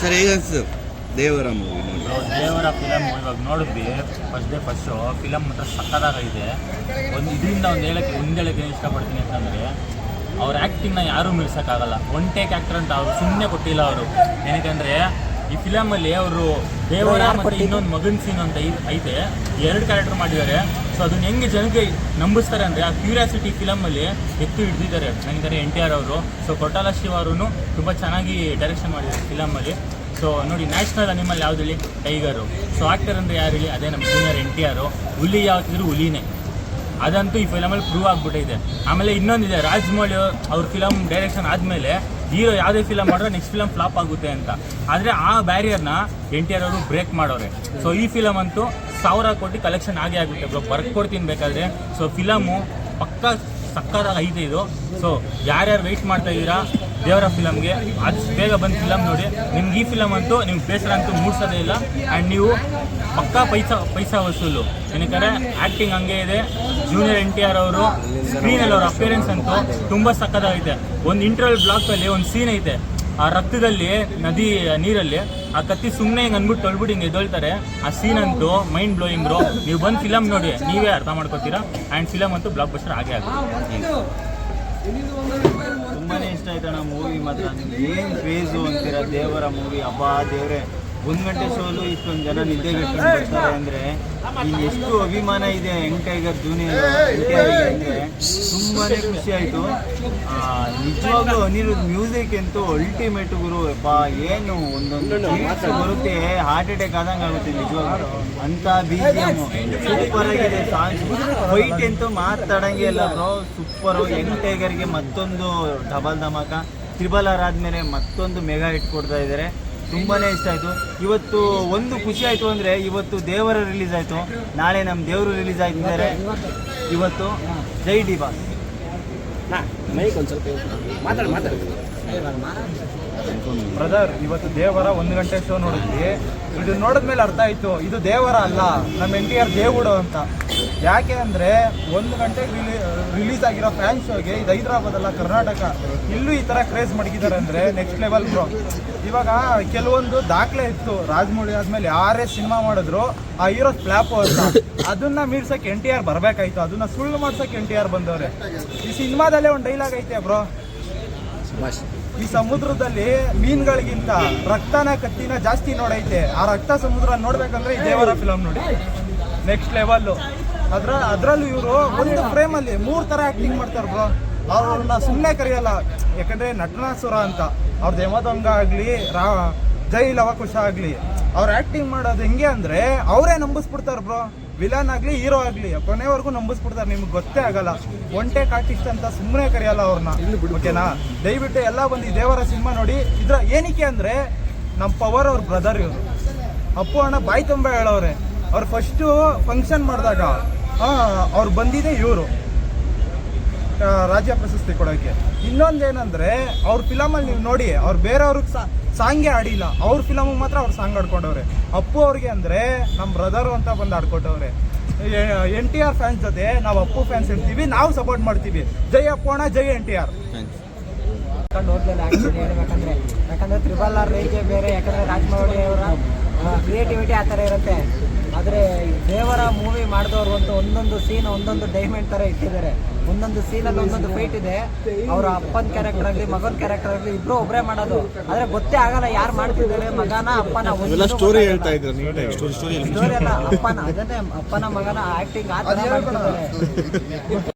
Sir ಹೇಗೆ ಅನ್ಸ್ತು ದೇವರ ಮೂವಿ ನೋಡಿ. ದೇವರ ಫಿಲಮ್ ಇವಾಗ ನೋಡಿದ್ವಿ. ಫಸ್ಟ್ ಡೇ ಫಸ್ಟು ಫಿಲಮ್ ಮಾತ್ರ ಸಕ್ಕತ್ತಾಗಿದೆ ಒಂದು ಇದರಿಂದ ಒಂದು ಹೇಳಕ್ಕೆ ಒಂದು ಹೇಳಕ್ಕೆ ಇಷ್ಟಪಡ್ತೀನಿ ಅಂತಂದರೆ ಅವ್ರ ಆ್ಯಕ್ಟಿಂಗ್ನ ಯಾರೂ ಮೀರ್ಸೋಕ್ಕಾಗಲ್ಲ ಒನ್ ಟೇಕ್ ಆ್ಯಕ್ಟರ್ ಅಂತ ಅವ್ರು ಸುಮ್ಮನೆ ಕೊಟ್ಟಿಲ್ಲ ಅವರು. ಏನಕ್ಕೆ ಈ ಫಿಲಮಲ್ಲಿ ಅವರು ದೇವರ ಮತ್ತು ಇನ್ನೊಂದು ಮಗನ್ ಸೀನ್ ಅಂತ ಐತೆ. ಎರಡು ಕ್ಯಾರೆಕ್ಟರ್ ಮಾಡಿದ್ದಾರೆ. ಸೊ ಅದನ್ನ ಹೆಂಗೆ ಜನಕ್ಕೆ ನಂಬಿಸ್ತಾರೆ ಅಂದರೆ ಆ ಕ್ಯೂರಿಯಾಸಿಟಿ ಫಿಲಮಲ್ಲಿ ಎತ್ತು ಹಿಡಿದಿದ್ದಾರೆ. ನನಗೆ ಎನ್ ಟಿ ಆರ್ ಅವರು. ಸೊ ಕೊಟ್ಟಾಲ ಶಿವ ಅವರು ತುಂಬ ಚೆನ್ನಾಗಿ ಡೈರೆಕ್ಷನ್ ಮಾಡಿದ್ದಾರೆ ಫಿಲಮಲ್ಲಿ ಸೊ ನೋಡಿ ನ್ಯಾಷನಲ್ ಅನಿಮಲ್ ಯಾವ್ದು ಹೇಳಿ? ಟೈಗರು ಸೊ ಆಕ್ಟರ್ ಅಂದರೆ ಯಾರು ಹೇಳಿ? ಅದೇ ನಮ್ಮ ಜೂನಿಯರ್ ಎನ್ ಟಿ ಆರು ಹುಲಿ ಯಾವ್ದಿದ್ರು ಹುಲಿನೇ. ಅದಂತೂ ಈ ಫಿಲಮಲ್ಲಿ ಪ್ರೂವ್ ಆಗಿಬಿಟ್ಟಿದೆ. ಆಮೇಲೆ ಇನ್ನೊಂದಿದೆ, ರಾಜಮೌಳಿ ಅವ್ರ ಫಿಲಮ್ ಡೈರೆಕ್ಷನ್ ಆದಮೇಲೆ ಹೀರೋ ಯಾವುದೇ ಫಿಲಮ್ ಮಾಡಿದ್ರೆ ನೆಕ್ಸ್ಟ್ ಫಿಲಮ್ ಫ್ಲಾಪ್ ಆಗುತ್ತೆ ಅಂತ. ಆದರೆ ಆ ಬ್ಯಾರಿಯರ್ನ ಎನ್ ಟಿ ಆರ್ ಅವರು ಬ್ರೇಕ್ ಮಾಡೋರೆ. ಸೊ ಈ ಫಿಲಮ್ ಅಂತೂ ಸಾವಿರ ಕೋಟಿ ಕಲೆಕ್ಷನ್ ಆಗೇ ಆಗುತ್ತೆ ಬ್ರೋ ಕೊಡ್ತೀನಿ ಬೇಕಾದ್ರೆ ಸೊ ಫಿಲಮು ಪಕ್ಕ ಸಕ್ಕತ್ತಾಗಿ ಐತೆ ಇದು. ಸೊ ಯಾರ್ಯಾರು ವೆಯ್ಟ್ ಮಾಡ್ತಾ ಇದ್ದೀರಾ, ದೇವರ ಫಿಲಮ್ಗೆ ಅದು ಬೇಗ ಬಂದು ಫಿಲಮ್ ನೋಡಿ. ನಿಮ್ಗೆ ಈ ಫಿಲಮ್ ಅಂತೂ, ನಿಮ್ಗೆ ಬೇಸರ ಅಂತೂ ಮೂಡಿಸೋದೇ ಇಲ್ಲ. ಆ್ಯಂಡ್ ನೀವು ಪಕ್ಕಾ ಪೈಸಾ ಪೈಸಾ ವಸೂಲು. ಏನಕ್ಕೆ ಆ್ಯಕ್ಟಿಂಗ್ ಹಂಗೆ ಇದೆ. ಜೂನಿಯರ್ ಎನ್ ಟಿ ಆರ್ ಅವರು ಸ್ಕ್ರೀನಲ್ಲಿ ಅವ್ರ ಅಪಿಯರೆನ್ಸ್ ಅಂತೂ ತುಂಬ ಸಕ್ಕದಾಗೈತೆ ಒಂದು ಇಂಟರ್ವಲ್ ಬ್ಲಾಕಲ್ಲಿ ಒಂದು ಸೀನ್ ಐತೆ. ಆ ರಕ್ತದಲ್ಲಿ ನದಿ ನೀರಲ್ಲಿ ಆ ಕತ್ತಿ ಸುಮ್ಮನೆ ಹಿಂಗೆ ಅಂದ್ಬಿಟ್ಟು ತೊಳ್ಬಿಟ್ಟು ಹಿಂಗೆ ಎದ್ದೊಳ್ತಾರೆ. ಆ ಸೀನ್ ಅಂತೂ ಮೈಂಡ್ ಬ್ಲೋಯಿಂಗ್ ಬ್ರೋ ನೀವು ಬಂದು ಫಿಲಮ್ ನೋಡಿ ನೀವೇ ಅರ್ಥ ಮಾಡ್ಕೋತೀರಾ? ಆ್ಯಂಡ್ ಫಿಲಮ್ ಅಂತೂ ಬ್ಲಾಕ್ ಬಸ್ಟರ್ ಆಗೇ ಆಗುತ್ತೆ. ತುಂಬಾ ಇಷ್ಟ ಆಯ್ತಣ್ಣ ಮೂವಿ ಮಾತ್ರ. ಏನು ಕ್ರೇಜು ಅಂತೀರ ದೇವರ ಮೂವಿ ಹಬ್ಬ ದೇವ್ರೆ. ಒಂದು ಗಂಟೆ ಸೋಲು ಇಷ್ಟೊಂದು ಜನ ನಿದ್ದೆ ಬರ್ತಾರೆ ಅಂದರೆ ಇಲ್ಲಿ ಎಷ್ಟು ಅಭಿಮಾನ ಇದೆ ಯಂಗ್ ಟೈಗರ್ ಜೂನಿಯರ್ ಅಂದರೆ ತುಂಬಾನೇ ಖುಷಿ ಆಯಿತು. ನಿಜವಾಗ್ಲೂ ಅನಿರುದ್ ಮ್ಯೂಸಿಕ್ ಅಂತೂ ಅಲ್ಟಿಮೇಟ್ ಗುರು ಅಪ್ಪ ಏನು ಒಂದೊಂದು beats ಬರುತ್ತೆ ಹಾರ್ಟ್ ಅಟ್ಯಾಕ್ ಆದಂಗೆ ಆಗುತ್ತೆ ನಿಜವಾಗ್ಲೂ. ಅಂತ ಬಿ ಸೂಪರ್ ಆಗಿದೆ ಸಾಂಗ್ ಫೈಟ್ ಅಂತೂ ಮಾತಾಡಂಗೆ ಇಲ್ಲ ಬ್ರೋ ಸೂಪರ್ ಯಂಗ್ ಟೈಗರ್ಗೆ ಮತ್ತೊಂದು ಡಬಲ್ ಧಮಾಕ. ತ್ರಿಬಲ್ ಆರ್ ಆದ್ಮೇಲೆ ಮತ್ತೊಂದು ಮೆಗಾ ಹಿಟ್ ಕೊಡ್ತಾ ಇದ್ದಾರೆ ತುಂಬಾನೇ ಇಷ್ಟ ಆಯಿತು. ಇವತ್ತು ಒಂದು ಖುಷಿ ಆಯಿತು ಅಂದರೆ ಇವತ್ತು ದೇವರ ರಿಲೀಸ್ ಆಯಿತು. ನಾಳೆ ನಮ್ಮ ದೇವರು ರಿಲೀಸ್ ಆಗಿದ್ದಾರೆ. ಇವತ್ತು ಜೈ ಡಿ ಬಾಸ್. ಬ್ರದರ್ ಇವತ್ತು ದೇವರ ಒಂದು ಗಂಟೆ ಶೋ ನೋಡಿದ್ವಿ. ಇದು ನೋಡಿದ್ಮೇಲೆ ಅರ್ಥ ಆಯ್ತು, ಇದು ದೇವರ ಅಲ್ಲ, ನಮ್ಮ ಎನ್ ಟಿ ಆರ್ ದೇವುಡು ಅಂತ. ಯಾಕೆ ಅಂದರೆ, ಒಂದು ಗಂಟೆ ರಿಲೀಸ್ ಆಗಿರೋ ಫ್ಯಾನ್ ಶೋಗೆ ಇದು ಅಲ್ಲ, ಕರ್ನಾಟಕ, ಇಲ್ಲೂ ಈ ಥರ ಕ್ರೇಜ್ ಮಡಗಿದ್ದಾರೆ ಅಂದರೆ ನೆಕ್ಸ್ಟ್ ಲೆವೆಲ್ ಬ್ರೋ ಇವಾಗ ಕೆಲವೊಂದು ದಾಖಲೆ ಇತ್ತು. ರಾಜಮೌಳಿ ಆದ್ಮೇಲೆ ಯಾರೇ ಸಿನಿಮಾ ಮಾಡಿದ್ರು, ಆ ಹೀರೋ ಫ್ಲಾಪ್ ಅಂತ ಅದನ್ನ ಮೀರ್ಸಕ್ಕೆ ಎನ್ ಟಿ ಆರ್ ಬರಬೇಕಾಯ್ತು. ಅದನ್ನ ಸುಳ್ಳು ಮಾಡ್ಸಕ್ಕೆ ಎನ್ ಟಿ ಆರ್ ಬಂದವ್ರೆ. ಈ ಸಿನಿಮಾದಲ್ಲೇ ಒಂದು ಡೈಲಾಗ್ ಐತೆ ಬ್ರೋ ಈ ಸಮುದ್ರದಲ್ಲಿ ಮೀನುಗಳಿಗಿಂತ ರಕ್ತನ ಕತ್ತಿನ ಜಾಸ್ತಿ ನೋಡೈತೆ. ಆ ರಕ್ತ ಸಮುದ್ರ ನೋಡ್ಬೇಕಂದ್ರೆ ದೇವರ ಫಿಲಮ್ ನೋಡಿ. ನೆಕ್ಸ್ಟ್ ಲೆವೆಲ್ ಅದ್ರ ಅದ್ರಲ್ಲೂ ಇವರು ಒಂದು ಫ್ರೇಮ್ ಅಲ್ಲಿ ಮೂರ್ ತರ ಆಕ್ಟಿಂಗ್ ಮಾಡ್ತಾರೆ ಬ್ರೋ ಅವ್ರನ್ನ ಸುಮ್ಮನೆ ಕರೆಯಲ್ಲ. ಯಾಕಂದ್ರೆ ನಟನಾಸುರ ಅಂತ. ಅವ್ರದ್ದು ಯಮದೊಂಗ ಆಗಲಿ, ರಾ, ಜೈ ಲವಕುಶ ಆಗಲಿ, ಅವ್ರು ಆ್ಯಕ್ಟಿಂಗ್ ಮಾಡೋದು ಹೆಂಗೆ ಅಂದ್ರೆ ಅವರೇ ನಂಬಿಸ್ಬಿಡ್ತಾರೆ ಬ್ರೋ ವಿಲನ್ ಆಗಲಿ ಹೀರೋ ಆಗಲಿ, ಕೊನೆವರೆಗೂ ನಂಬಿಸ್ಬಿಡ್ತಾರೆ, ನಿಮ್ಗೆ ಗೊತ್ತೇ ಆಗಲ್ಲ. ಒಂಟೆ ಆರ್ಟಿಸ್ಟ್ ಅಂತ ಸುಮ್ಮನೆ ಕರೆಯಲ್ಲ ಅವ್ರನ್ನ. ಓಕೆನಾ ದಯವಿಟ್ಟು ಎಲ್ಲ ಬಂದು ದೇವರ ಸಿನಿಮಾ ನೋಡಿ, ಇದ್ರ ಏನಕ್ಕೆ ಅಂದ್ರೆ ನಮ್ಮ ಪವರ್ ಅವ್ರ ಬ್ರದರ್ ಇವರು. ಅಪ್ಪು ಅಣ್ಣ ಬಾಯಿ ತುಂಬ ಹೇಳವ್ರೆ. ಅವ್ರು ಫಸ್ಟು ಫಂಕ್ಷನ್ ಮಾಡಿದಾಗ ಅವ್ರು ಬಂದಿದೆ ಇವರು. ರಾಜ್ಯ ಪ್ರಶಸ್ತಿ ಕೊಡೋಕ್ಕೆ ಇನ್ನೊಂದೇನಂದ್ರೆ ಅವ್ರ ಫಿಲಮಲ್ಲಿ ನೀವು ನೋಡಿ ಅವ್ರು ಬೇರೆಯವ್ರಿಗೆ ಸಾ ಸಾಂಗೇ ಆಡಿಲ್ಲ. ಅವ್ರ ಫಿಲಮಿಗೆ ಮಾತ್ರ ಅವ್ರು ಸಾಂಗ್ ಆಡ್ಕೊಂಡವ್ರೆ. ಅಪ್ಪು ಅವ್ರಿಗೆ ಅಂದ್ರೆ ನಮ್ಮ ಬ್ರದರು ಅಂತ ಬಂದು ಆಡ್ಕೊಟ್ಟವ್ರೆ. ಎನ್ ಟಿ ಆರ್ ಫ್ಯಾನ್ಸ್ ಜೊತೆ ನಾವು ಅಪ್ಪು ಫ್ಯಾನ್ಸ್ ಇರ್ತೀವಿ ನಾವು ಸಪೋರ್ಟ್ ಮಾಡ್ತೀವಿ. ಜೈ ಅಪ್ಪು ಅಣ್ಣ ಜೈ ಎನ್ ಟಿ ಆರ್. ಥ್ಯಾಂಕ್ಸ್ ಕರ್ಕೊಂಡು ಹೋಗ್ಲಿಲ್ಲ ಆ್ಯಕ್ಚುಲಿ ಹೇಳ್ಬೇಕಂದ್ರೆ ಯಾಕಂದ್ರೆ ತ್ರಿಬಲ್ ಆರ್ ರೈಗೆ ಬೇರೆ ಯಾಕಂದ್ರೆ ರಾಜಮೌಳಿ ಅವರ ಕ್ರಿಯೇಟಿವಿಟಿ ಆ ಥರ ಇರುತ್ತೆ. ಆದರೆ ದೇವರ ಮೂವಿ ಮಾಡಿದವರು ಅಂತ ಒಂದೊಂದು ಸೀನ್ ಒಂದೊಂದು ಡೈಮಂಡ್ ಥರ ಇಟ್ಟಿದ್ದಾರೆ. ಒಂದೊಂದು ಸೀನಲ್ಲಿ ಒಂದೊಂದು ಫೈಟ್ ಇದೆ. ಅವರ ಅಪ್ಪನ ಕ್ಯಾರೆಕ್ಟರ್ ಆಗಲಿ ಮಗನ ಕ್ಯಾರೆಕ್ಟರ್ ಆಗಲಿ ಇಬ್ಬರು ಒಬ್ಬರೇ ಮಾಡೋದು. ಆದರೆ ಗೊತ್ತೇ ಆಗಲ್ಲ ಯಾರು ಮಾಡ್ತಿದ್ದಾರೆ. ಮಗನ ಅಪ್ಪನ ಸ್ಟೋರಿ ಹೇಳ್ತಾ ಇದ್ದಾರೆ ಸ್ಟೋರಿ ಅಲ್ಲ. ಅಪ್ಪನ ಅದನ್ನೇ ಅಪ್ಪನ ಮಗನ ಆ್ಯಕ್ಟಿಂಗ್ ಆ ಥರ ಮಾಡ್ತಿದ್ದಾರೆ.